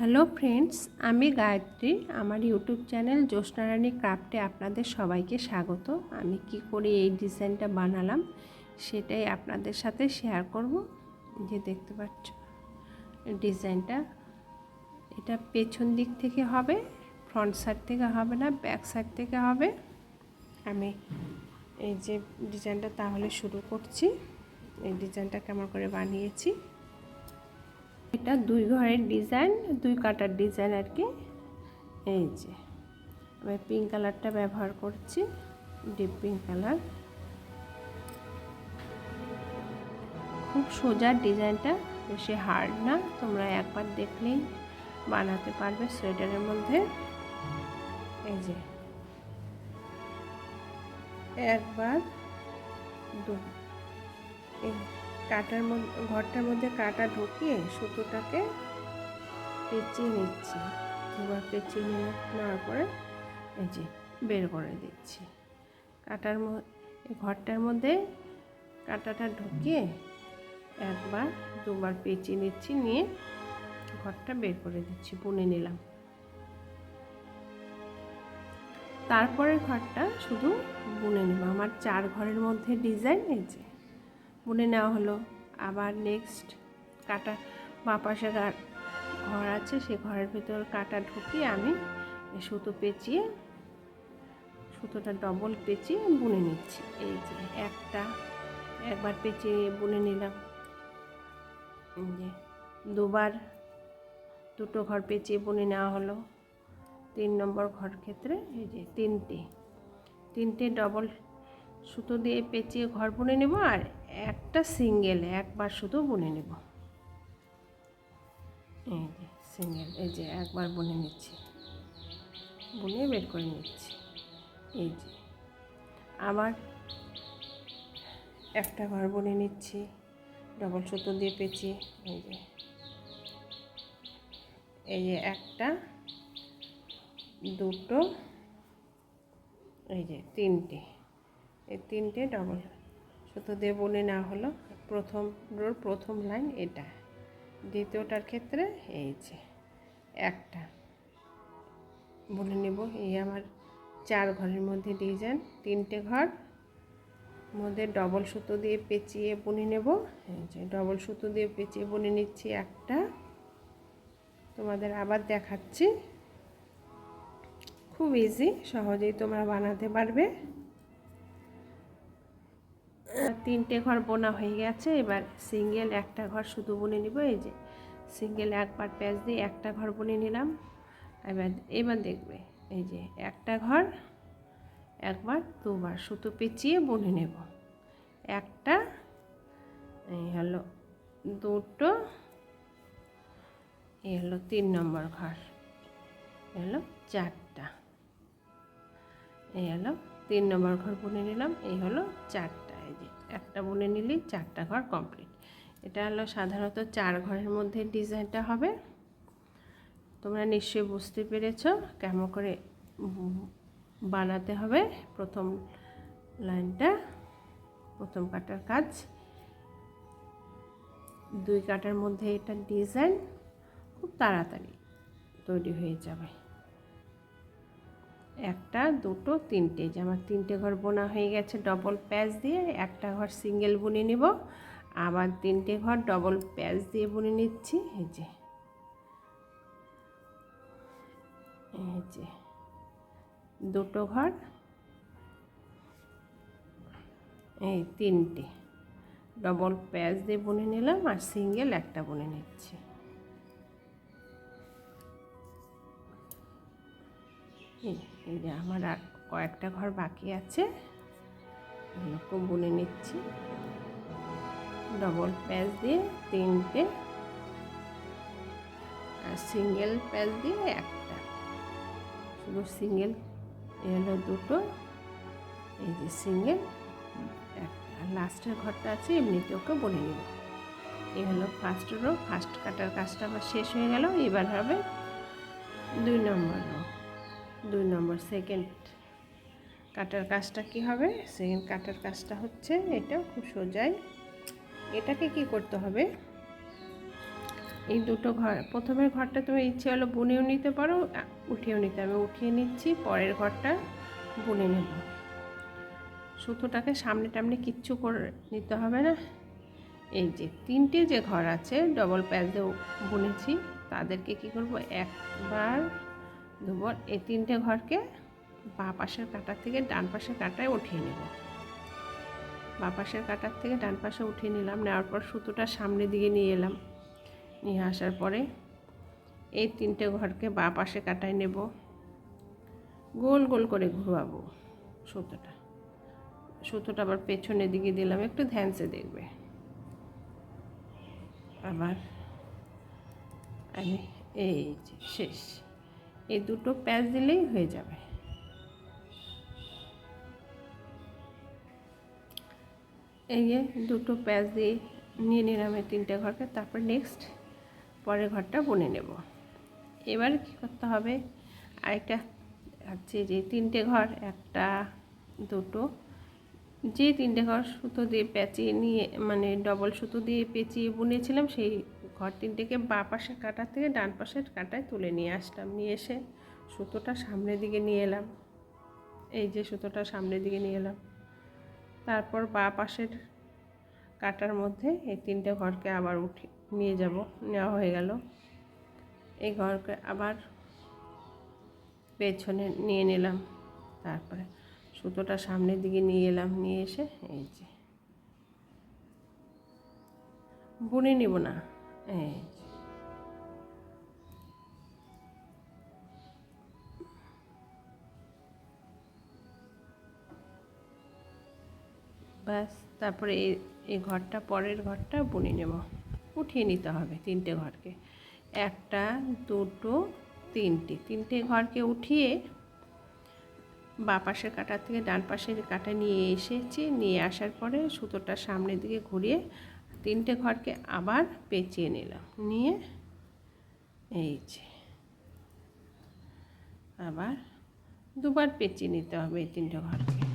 Hello friends, আমি গায়ত্রী। আমার YouTube channel Jyotsnarani ক্রাফটে আপনাদের সবাইকে স্বাগত। আমি কি করে এই ডিজাইনটা বানালাম সেটাই আপনাদের সাথে শেয়ার করব। যে দেখতে পাচ্ছ, ডিজাইনটা। এটা পেছন দিক থেকে হবে ফ্রন্ট সাইড থেকে হবে না ব্যাক সাইড থেকে হবে। আমি এই যে ডিজাইনটা তাহলে শুরু করছি। এই ডিজাইনটা কেমন করে বানিয়েছি? এটা দুই ঘরের ডিজাইন, দুই কাটার ডিজাইন আর কি। এই যে, আমি পিঙ্ক কালারটা ব্যবহার করছি ডিপ পিঙ্ক কালার খুব সোজা ডিজাইনটা, বেশি হার্ড না, তোমরা একবার দেখলেই বানাতে পারবে সোয়েটারের মধ্যে। এই যে, একবার দু এই কাটার মধ্যে, ঘরটার মধ্যে কাটা ঢুকিয়ে সুতোটাকে পেঁচিয়ে নিচ্ছি। দুবার পেঁচিয়ে নিয়ে নেওয়ার পরে এই যে বের করে দিচ্ছি। কাটার ঘরটার মধ্যে কাটাটা ঢুকিয়ে একবার দুবার পেঁচিয়ে নিচ্ছি, নিয়ে ঘরটা বের করে দিচ্ছি, বুনে নিলাম। তারপরে ঘরটা শুধু বুনে নেব আমার চার ঘরের মধ্যে ডিজাইন এই যে। বুনে নেওয়া হলো। আবার নেক্সট কাটা বা পাশে ঘর আছে, সে ঘরের ভিতর কাটা ঢুকিয়ে আমি সুতো পেঁচিয়ে, সুতোটা ডবল পেঁচিয়ে বুনে নিচ্ছি। এই যে একটা একবার পেঁচিয়ে বুনে নিলাম। যে দুবার দুটো ঘর পেঁচিয়ে বুনে নেওয়া হলো। তিন নম্বর ঘর ক্ষেত্রে এই যে তিনটে। তিনটে ডবল সুতো দিয়ে পেঁচিয়ে ঘর বুনে নেব আর একটা সিঙ্গেল, একবার শুধু বুনে নেব। এই যে সিঙ্গেল, এই যে একবার বুনে নিচ্ছি। বুনে বের করে নিচ্ছি। এই যে আবার একটা ঘর বুনে নিচ্ছি, ডবল সুতো দিয়ে পেঁচিয়ে, এই যে। এই যে একটা, দুটো, এই যে তিনটে। এই তিনটে ডবল সুতো দিয়ে বুনে নেওয়া হলো প্রথম রোর প্রথম লাইন এটা। দ্বিতীয়টার ক্ষেত্রে এই যে একটা। বলে নেব, এই আমার চার ঘরের মধ্যে ডিজাইন তিনটে ঘর, মধ্যে ডবল সুতো দিয়ে পেঁচিয়ে বুনে নেব। ডবল সুতো দিয়ে পেঁচিয়ে বুনে নিচ্ছি একটা। তোমাদের আবার দেখাচ্ছি। খুব ইজি সহজেই তোমরা বানাতে পারবে। তিনটে ঘর বোনা হয়ে গেছে। এবার সিঙ্গেল একটা ঘর শুধু বুনে নিব। এই যে সিঙ্গেল একবার প্যাচ দিয়ে একটা ঘর বুনে নিলাম। এবার এবার দেখবে, এই যে একটা ঘর, একবার দুবার সুতো পেঁচিয়ে বুনে নেব। একটা, এই হলো দুটো, এই হলো তিন নম্বর ঘর, এই হলো চারটা, এই হলো তিন নম্বর ঘর বুনে নিলাম, এই হলো চারটা। একটা বুনে নিলেই চারটা ঘর কমপ্লিট এটা হলো সাধারণত চার ঘরের মধ্যে ডিজাইনটা হবে। তোমরা নিশ্চয়ই বুঝতে পেরেছ কেমন করে বানাতে হবে প্রথম লাইনটা প্রথম কাটার কাজ। দুই কাটার মধ্যে এটা ডিজাইন খুব তাড়াতাড়ি তৈরি হয়ে যাবে। একটা, দুটো, তিনটে। যে আমার তিনটে ঘর বোনা হয়ে গেছে ডবল প্যাচ দিয়ে একটা ঘর সিঙ্গেল বুনে নিব। আবার তিনটে ঘর ডবল প্যাচ দিয়ে বুনে নিচ্ছি। এই যে। যে। দুটো ঘর। এই তিনটে। ডবল প্যাচ দিয়ে বুনে নিলাম আর সিঙ্গেল একটা বুনে নিচ্ছি। এই যে আমার আর কয়েকটা ঘর বাকি আছে। এগুলোকে বুনে নিচ্ছি। ডবল প্যাচ দিয়ে তিনটে। আর সিঙ্গেল প্যাচ দিয়ে একটা। শুধু সিঙ্গেল হলো দুটো। এই যে সিঙ্গেল একটা। লাস্টের ঘরটা আছে এমনিতে ওকে বলে নেব। এই হলো ফার্স্ট রো ফার্স্ট কাটার কাজটা আবার শেষ হয়ে গেল। এবার হবে দুই নম্বর রো দুই নম্বর সেকেন্ড কাটার কাজটা কি হবে? সেকেন্ড কাটার কাজটা হচ্ছে এটা খুব সোজাই। এটাকে কি করতে হবে? এই দুটো ঘর, প্রথমের ঘরটা তুমি ইচ্ছে হলো বুনেও নিতে পারো উঠিয়েও নিতে আমি উঠিয়ে নিচ্ছি, পরের ঘরটা বুনে নেব। সুতোটাকে সামনে টামনে কিচ্ছু করে নিতে হবে না। এই যে তিনটে যে ঘর আছে ডবল প্যাচ দিয়ে বুনেছি, তাদেরকে কি করব? একবার দুবার এই তিনটে ঘরকে বা পাশের কাটার থেকে ডান পাশের কাটায় উঠিয়ে নেব। বা পাশের কাটার থেকে ডান পাশে উঠিয়ে নিলাম, নেওয়ার পর সুতোটা সামনের দিকে নিয়ে এলাম। নিয়ে আসার পরে এই তিনটে ঘরকে বা পাশে কাটায় নেব। গোল গোল করে ঘুরাবো সুতোটা। সুতোটা আবার পেছনের দিকে দিলাম, একটু ধ্যানসে দেখবে। আবার আমি এই যে শেষ। এই দুটো প্যাচ দিলেই হয়ে যাবে। এই যে দুটো প্যাচ দিয়ে নিয়ে নিলাম এই তিনটে ঘরকে, তারপর নেক্সট পরের ঘরটা বুনে নেব। এবার কি করতে হবে, আরেকটা আছে যে তিনটে ঘর, একটা, দুটো, যে তিনটে ঘর সুতো দিয়ে পেঁচিয়ে নিয়ে মানে ডবল সুতো দিয়ে পেঁচিয়ে বুনেছিলাম সেই ঘর তিনটেকে বা পাশের কাটার থেকে ডান পাশের কাটায় তুলে নিয়ে আসলাম। নিয়ে এসে সুতোটা সামনের দিকে নিয়ে এলাম। এই যে সুতোটা সামনের দিকে নিয়ে এলাম। তারপর বা পাশের কাটার মধ্যে এই তিনটে ঘরকে আবার উঠে নিয়ে যাব। নেওয়া হয়ে গেল। এই ঘরকে আবার পেছনে নিয়ে নিলাম। তারপরে সুতোটা সামনের দিকে নিয়ে এলাম। নিয়ে এসে এই যে বুনে নিব না। এই। ব্যাস, তারপরে এই এই ঘরটা, পরের ঘরটা বুনে নেব। উঠিয়ে নিতে হবে তিনটে ঘরকে। একটা, দুটো, তিনটে। তিনটে ঘরকে উঠিয়ে বা পাশের কাটা থেকে ডান পাশের কাটা নিয়ে এসেছি। নিয়ে আসার পরে সুতোটা সামনের দিকে ঘুরিয়ে তিনটে ঘরকে আবার পেঁচিয়ে নিলাম। নিয়ে এই যে আবার দুবার পেঁচিয়ে নিতে হবে এই তিনটে ঘরকে।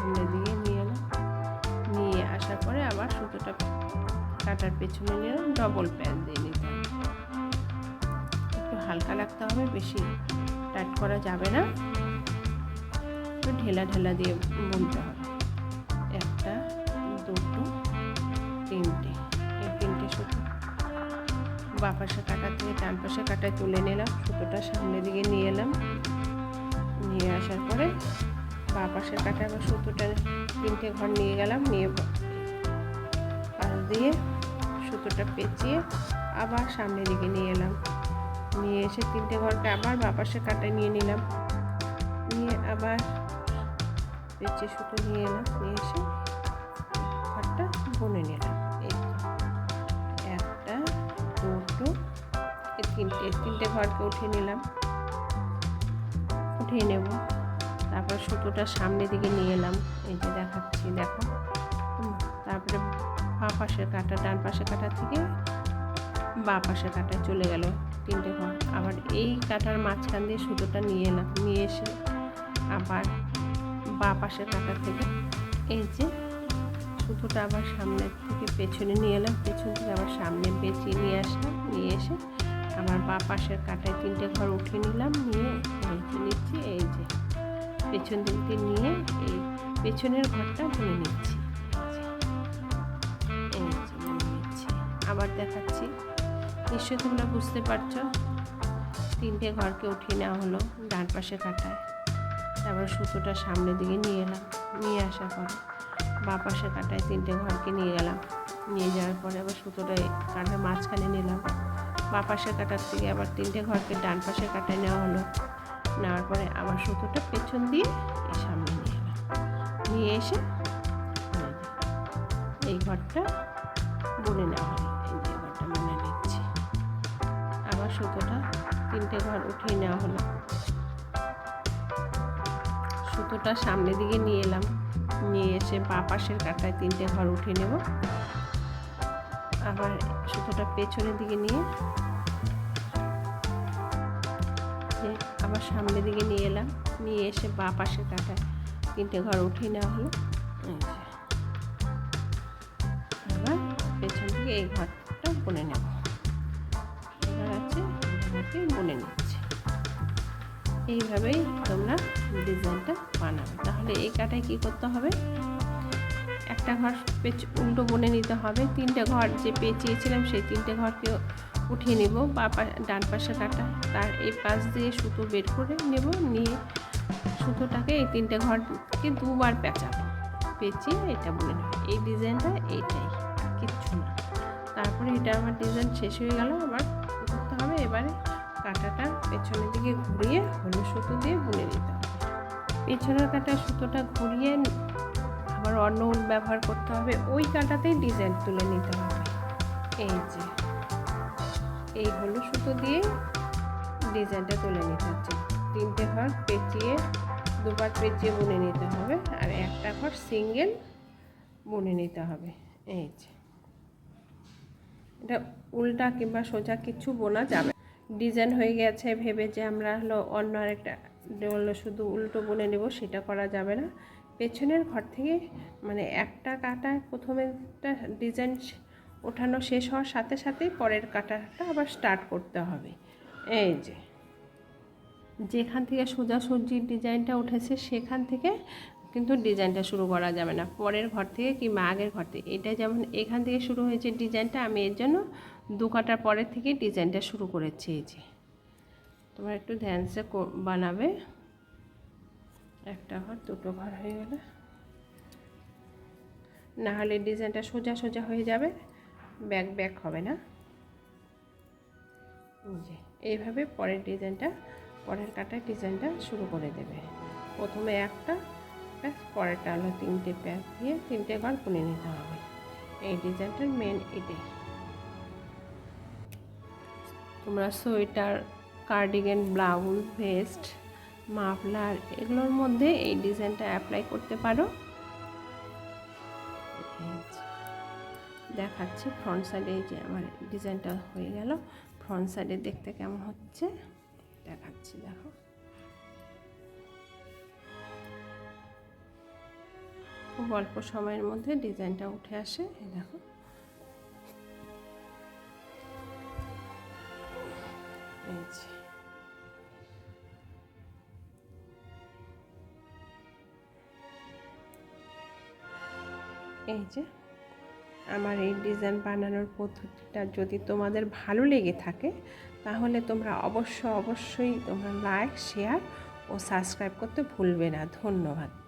সামনের দিকে নিয়ে এলাম। নিয়ে আসার পরে আবার সুতোটা কাটার পেছনে নিলাম ডবল প্যান দিয়ে নিলাম একটু হালকা রাখতে হবে, বেশি টাইট করা যাবে না। একটু ঢেলা ঢেলা দিয়ে বুনতে হবে। একটা, দুটো, তিনটে। এই তিনটে সুতো বা পাশে কাটা থেকে ডান পাশে কাটায় তুলে নিলাম, সুতোটা সামনের দিকে নিয়ে এলাম। নিয়ে আসার পরে বা পাশের কাটায় আবার সুতোটা তিনটে ঘর নিয়ে গেলাম, নিয়ে পাশ দিয়ে সুতোটা পেঁচিয়ে আবার সামনের দিকে নিয়ে এলাম। নিয়ে এসে তিনটে ঘরকে আবার বা পাশে কাটায় নিয়ে নিলাম। নিয়ে আবার পেঁচে সুতো নিয়ে এলাম, নিয়ে এসে ঘরটা বুনে নিলাম। এই একটা, দুটো তিনটে তিনটে ঘরকে উঠিয়ে নিলাম। উঠিয়ে নেব। তারপর সুতোটা সামনের দিকে নিয়ে এলাম। এই যে দেখাচ্ছি, দেখো। তারপরে বা পাশের কাটা, ডান পাশের কাটা থেকে বা পাশের কাটায় চলে গেল তিনটে ঘর। আবার এই কাটার মাঝখান দিয়ে সুতোটা নিয়ে এলাম, নিয়ে এসে আবার বা পাশের কাটা থেকে এই যে সুতোটা আবার সামনের থেকে পেছনে নিয়ে এলাম, পেছন থেকে আবার সামনে পেঁচিয়ে নিয়ে আসলাম, নিয়ে এসে আবার বা পাশের কাটায় তিনটে ঘর উঠিয়ে নিলাম, নিয়ে নিচ্ছি, এই যে। পেছন দিক নিয়ে এই পেছনের ঘরটা বুনে নিচ্ছি। আবার দেখাচ্ছি। নিশ্চয়ই তোমরা বুঝতে পারছ। তিনটে ঘরকে উঠিয়ে নেওয়া হলো ডান পাশে কাটায়। তারপর সুতোটা সামনের দিকে নিয়ে এলাম। নিয়ে আসার পরে বা পাশে কাটায় তিনটে ঘরকে নিয়ে গেলাম। নিয়ে যাওয়ার পরে আবার সুতোটা কাটার মাঝখানে নিলাম। বা পাশে কাটার থেকে আবার তিনটে ঘরকে ডান পাশে কাটায় নেওয়া হলো। নেওয়ার পরে আবার সুতোটা পেছন দিয়ে এই সামনে নিয়ে এলাম। নিয়ে এসে এই ঘরটা বুনে নেওয়া হলো যে ঘরটা বুনে নিচ্ছি। আবার সুতোটা তিনটে ঘর উঠিয়ে নেওয়া হলো। সুতোটা সামনের দিকে নিয়ে এলাম। নিয়ে এসে বা পাশের কাটায় তিনটে ঘর উঠিয়ে নেব। আবার সুতোটা পেছনের দিকে নিয়ে আবার সামনের দিকে নিয়ে এলাম। নিয়ে এসে বা পাশে কাটায় তিনটে ঘর উঠিয়ে নেওয়া হলো। আবার পেছন থেকে এই ঘরটা বুনে নেব। এবার বুনে নিচ্ছি। এইভাবেই তোমরা ডিজাইনটা বানাবে। তাহলে এই কাটায় কী করতে হবে? একটা ঘর পেচ উল্টো বনে নিতে হবে। তিনটে ঘর যে পেঁচিয়েছিলাম, সেই তিনটে ঘরকে উঠিয়ে নেব, বা ডান পাশে কাটা। তার এই পাশ দিয়ে সুতো বের করে নেব, নিয়ে সুতোটাকে এই তিনটে ঘরকে দুবার পেঁচাবো। পেঁচিয়ে এটা বলে নেব, এই ডিজাইনটা এইটাই কিচ্ছু না। তারপরে এটা আমার ডিজাইন শেষ হয়ে গেল, আবার করতে হবে, এবারে কাঁটাটা পেছনের দিকে ঘুরিয়ে হলুদ সুতো দিয়ে বুনে নিতে হবে। পেছনের কাটা সুতোটা ঘুরিয়ে আবার অন্য উল ব্যবহার করতে হবে, ওই কাঁটাতেই ডিজাইন তুলে নিতে হবে। এই যে। এই হলুদ সুতো দিয়ে ডিজাইনটা তুলে নিতে হচ্ছে। তিনটে ঘর পেঁচিয়ে দুবার পেঁচিয়ে বুনে নিতে হবে আর একটা ঘর সিঙ্গেল বুনে নিতে হবে। এই যে। এটা উল্টা কিংবা সোজা কিছু বোনা যাবে। ডিজাইন হয়ে গেছে, ভেবে যে আমরা হলো অন্য আরেকটা হলো শুধু উল্টো বুনে নেব, সেটা করা যাবে না। পেছনের ঘর থেকে মানে একটা কাটা প্রথমে ডিজাইন ওঠানো শেষ হওয়ার সাথে সাথেই পরের কাটাটা আবার স্টার্ট করতে হবে। এই যে। যেখান থেকে সোজাসুজির ডিজাইনটা উঠেছে, সেখান থেকে কিন্তু ডিজাইনটা শুরু করা যাবে না। পরের ঘর থেকে কিংবা আগের ঘর থেকে। এটা যেমন এখান থেকে শুরু হয়েছে ডিজাইনটা, আমি এর জন্য দু কাটার পরের থেকে ডিজাইনটা শুরু করেছি এই যে। তোমার একটু ধ্যানসে বানাবে। একটা ঘর, দুটো ঘর হয়ে গেলে। না হলে ডিজাইনটা সোজা সোজা হয়ে যাবে। ব্যাক ব্যাক হবে না। যে, এইভাবে পরের ডিজাইনটা, পরের কাটার ডিজাইনটা শুরু করে দেবে। প্রথমে একটা, ব্যাস, পরেরটা হলো তিনটে প্যাক দিয়ে তিনটে ঘর বুনে নিতে হবে। এই ডিজাইনটার মেন এটাই। তোমরা sweater, cardigan, blouse vest muffler, এগুলোর মধ্যে এই ডিজাইনটা অ্যাপ্লাই করতে পারো। দেখাচ্ছি ফ্রন্ট সাইডে এই যে আমার ডিজাইনটা হয়ে গেল ফ্রন্ট সাইডে দেখতে কেমন হচ্ছে? দেখাচ্ছি, দেখো। খুব অল্প সময়ের মধ্যে ডিজাইনটা উঠে আসে দেখো। এই যে। আমার এই ডিজাইন বানানোর পদ্ধতিটা যদি তোমাদের ভালো লেগে থাকে, তাহলে তোমরা অবশ্য অবশ্যই তোমরা লাইক শেয়ার ও সাবস্ক্রাইব করতে ভুলবে না। ধন্যবাদ।